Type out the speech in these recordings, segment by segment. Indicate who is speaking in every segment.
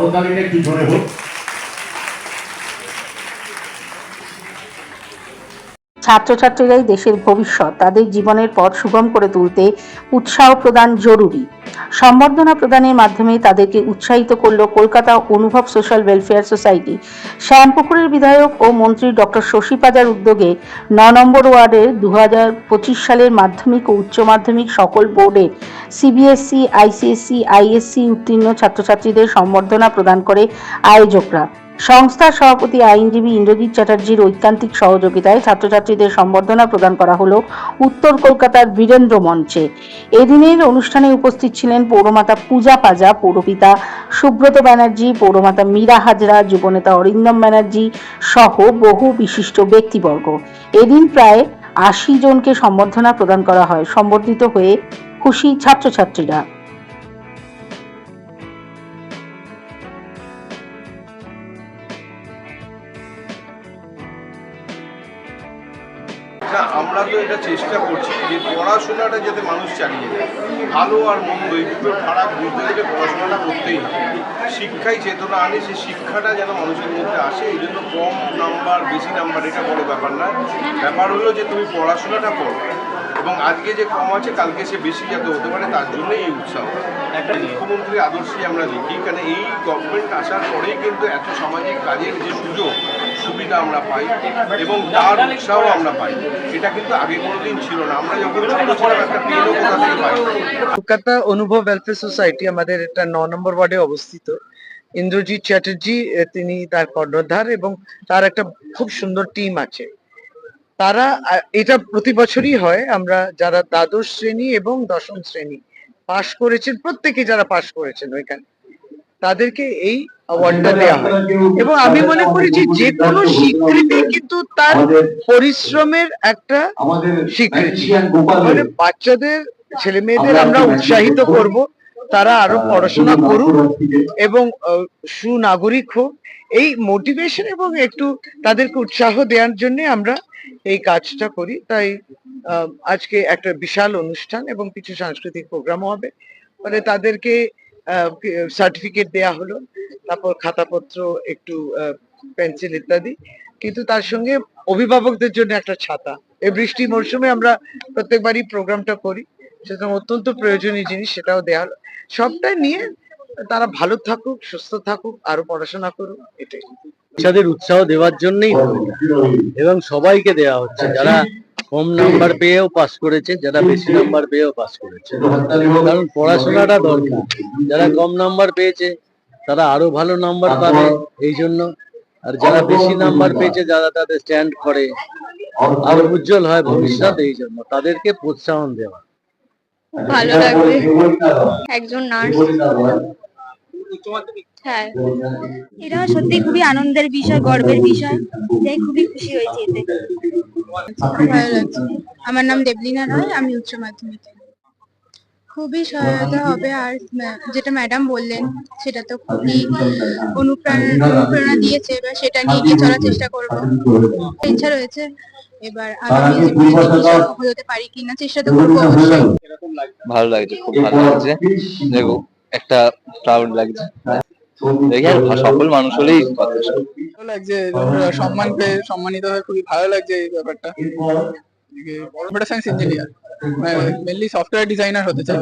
Speaker 1: করতালিটা একটু জোরে হোক।
Speaker 2: ছাত্রছাত্রীরাই দেশের ভবিষ্যৎ, তাদের জীবনের পথ সুগম করে তুলতে উৎসাহ প্রদান জরুরি। সম্বর্ধনা প্রদানের মাধ্যমে তাদেরকে উৎসাহিত করল কলকাতা অনুভব সোশ্যাল ওয়েলফেয়ার সোসাইটি। শ্যামপুকুরের বিধায়ক ও মন্ত্রী ডক্টর শশী পাজার উদ্যোগে ন নম্বর ওয়ার্ডের দু হাজার পঁচিশ সালের মাধ্যমিক ও উচ্চ মাধ্যমিক সকল বোর্ডে সিবিএসসি আইসিএসসি আইএসসি উত্তীর্ণ ছাত্রছাত্রীদের সম্বর্ধনা প্রদান করে আয়োজকরা। সংস্থার সভাপতি আইনজীবী ইন্দ্রজিৎ চ্যাটার্জির ঐকান্তিক সহযোগিতায় ছাত্রছাত্রীদের সম্বর্ধনা প্রদান করা হলো উত্তর কলকাতার বীরেন্দ্র মঞ্চে। এদিনের অনুষ্ঠানে উপস্থিত ছিলেন পৌরমাতা পূজা পাজা, পৌরপিতা সুব্রত ব্যানার্জি, পৌরমাতা মীরা হাজরা, যুবনেতা অরিন্দম ব্যানার্জি সহ বহু বিশিষ্ট ব্যক্তিবর্গ। এদিন প্রায় আশি জনকে সম্বর্ধনা প্রদান করা হয়। সম্বর্ধিত হয়ে খুশি ছাত্রছাত্রীরা।
Speaker 3: আমরা তো এটা চেষ্টা করছি যে পড়াশোনাটা যাতে মানুষ চালিয়ে যায়। ভালো আর মন্দ, এই দুটো ফারাক বুঝতে গেলে পড়াশোনাটা করতেই হবে। শিক্ষাই চেতনা আনে সেই শিক্ষাটা যেন মানুষের মধ্যে আসে, এই জন্য কম নাম্বার, বেশি নাম্বার, এটা বড় ব্যাপার না ব্যাপার হলো যে তুমি পড়াশোনাটা করো। এবং আজকে যে কম আছে কালকে সে বেশি যাতে হতে পারে তার জন্যই এই উৎসাহ একটা মুখ্যমন্ত্রীর আদর্শে আমরা দেখি কারণ এই গভর্নমেন্ট আসার পরেই কিন্তু এত সামাজিক কাজের যে সুযোগ সুবিধা আমরা পাই এবং তার উৎসাহ আমরা পাই। এটা কিন্তু আগে কোনোদিন ছিল না। আমরা যখন ছোট ছিলাম একটা পেনও কোথা থেকে পাই।
Speaker 4: কলকাতা অনুভব ওয়েলফেয়ার সোসাইটি আমাদের এটা ন নম্বর ওয়ার্ডে অবস্থিত। ইন্দ্রজিৎ চ্যাটার্জি তিনি তার কর্ণধার এবং তার একটা খুব সুন্দর টিম আছে। তারা এটা প্রতি বছরই হয়। আমরা যারা দ্বাদশ শ্রেণি এবং দশম শ্রেণি পাশ করেছেন প্রত্যেকে যারা পাশ করেছেন ওইখানে তাদেরকে এই অ্যাওয়ার্ডটা দেওয়া হয়। এবং আমি মনে করি যে যে কোনো স্বীকৃতি কিন্তু তার পরিশ্রমের একটা স্বীকৃতি মানে বাচ্চাদের ছেলে মেয়েদের আমরা উৎসাহিত করব। তারা আরও পড়াশোনা করুক এবং সুনাগরিক হোক। এই মোটিভেশন এবং একটু তাদেরকে উৎসাহ দেওয়ার জন্য আমরা এই কাজটা করি। তাই আজকে একটা বিশাল অনুষ্ঠান এবং কিছু সাংস্কৃতিক প্রোগ্রামও হবে। ফলে তাদেরকে সার্টিফিকেট দেয়া হলো। তারপর খাতাপত্র, একটু পেন্সিল ইত্যাদি। কিন্তু তার সঙ্গে অভিভাবকদের জন্য একটা ছাতা। এই বৃষ্টি মরশুমে আমরা প্রত্যেকবারই প্রোগ্রামটা করি। সেটা অত্যন্ত প্রয়োজনীয় জিনিস, সেটাও দেওয়া হলো। সবটাই নিয়ে তারা ভালো থাকুক, সুস্থ থাকুক, আরও পড়াশোনা করুক, এটাই।
Speaker 5: বাচ্চাদের উৎসাহ দেওয়ার জন্যই এবং সবাইকে দেওয়া হচ্ছে। যারা কম নাম্বার পেয়েও পাস করেছে, যারা বেশি নাম্বার পেয়েও পাস করেছে। কারণ পড়াশোনাটা দরকার। যারা কম নাম্বার পেয়েছে, তারা আরও ভালো নাম্বার পাবে এই জন্য। আর যারা বেশি নাম্বার পেয়েছে, যারা তাদের স্ট্যান্ড করে, আরও উজ্জ্বল হয় ভবিষ্যৎ এই জন্য। তাদেরকে প্রোৎসাহন দেওয়া।
Speaker 6: ভালো লাগবে। একজন নার্স। হ্যাঁ। এটা সত্যি খুবই আনন্দের বিষয় গর্বের বিষয়। তাই খুবই খুশি হয়েছি এতে। ভালো লাগছে আমার নাম দেবলিনা রায় আমি উচ্চ মাধ্যমিকে। খুবই সহায়তা হবে আর যেটা ম্যাডাম বললেন সেটা তো খুবই অনুপ্রেরণা অনুপ্রেরণা দিয়েছে এবার সেটা নিয়ে এগিয়ে চলার চেষ্টা করব। ইচ্ছা রয়েছে এবার আগামী জীবনে সফল হতে পারি কিনা চেষ্টা তো করব অবশ্যই।
Speaker 7: ভালো লাগছে খুব ভালো লাগছে। দেখো একটা প্রাউড লাগছে। দেখি আর সকল মানুষ হলেই
Speaker 8: ভালো লাগছে সম্মান পেয়ে সম্মানিত হয়ে খুবই ভালো লাগছে এই ব্যাপারটা। Computer science engineer mainly software designer হতে চাই।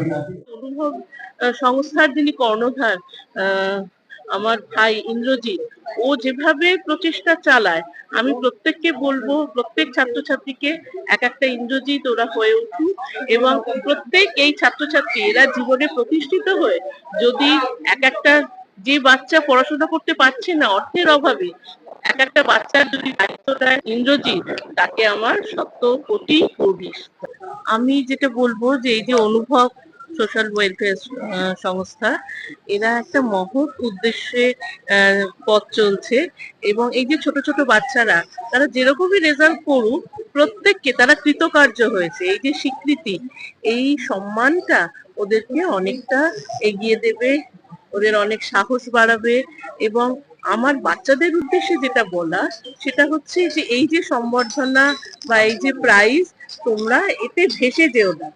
Speaker 9: সংস্থার যিনি কর্ণধার আহ, আমার ভাই ইন্দ্রজিৎ ও যেভাবে প্রচেষ্টা চালায় আমি প্রত্যেককে বলব প্রত্যেক ছাত্রছাত্রীকে এক একটা ইন্দ্রজিৎ ওরা হয়ে উঠুক এবং প্রত্যেক এই ছাত্রছাত্রী এরা জীবনে প্রতিষ্ঠিত হয়ে যদি এক একটা যে বাচ্চা পড়াশোনা করতে পারছে না অর্থের অভাবে এক একটা বাচ্চার যদি দায়িত্ব দেয় ইন্দ্রজিৎ তাকে আমার সত্য কোটি প্রবিশ আমি যেটা বলব যে এই যে অনুভব সোশ্যাল ওয়েলফেয়ার সংস্থা, এরা একটা মহৎ উদ্দেশ্যে পথ চলছে এবং এই যে ছোট ছোট বাচ্চারা, তারা যেরকমই রেজাল্ট করুক, প্রত্যেককে তারা কৃতকার্য হয়েছে। এই যে স্বীকৃতি, এই সম্মানটা ওদেরকে অনেকটা এগিয়ে দেবে, ওদের অনেক সাহস বাড়াবে এবং আমার বাচ্চাদের উদ্দেশ্যে যেটা বলা, সেটা হচ্ছে যে এই যে সম্বর্ধনা বা এই যে প্রাইজ তোমরা এতে ভেসে যেও না।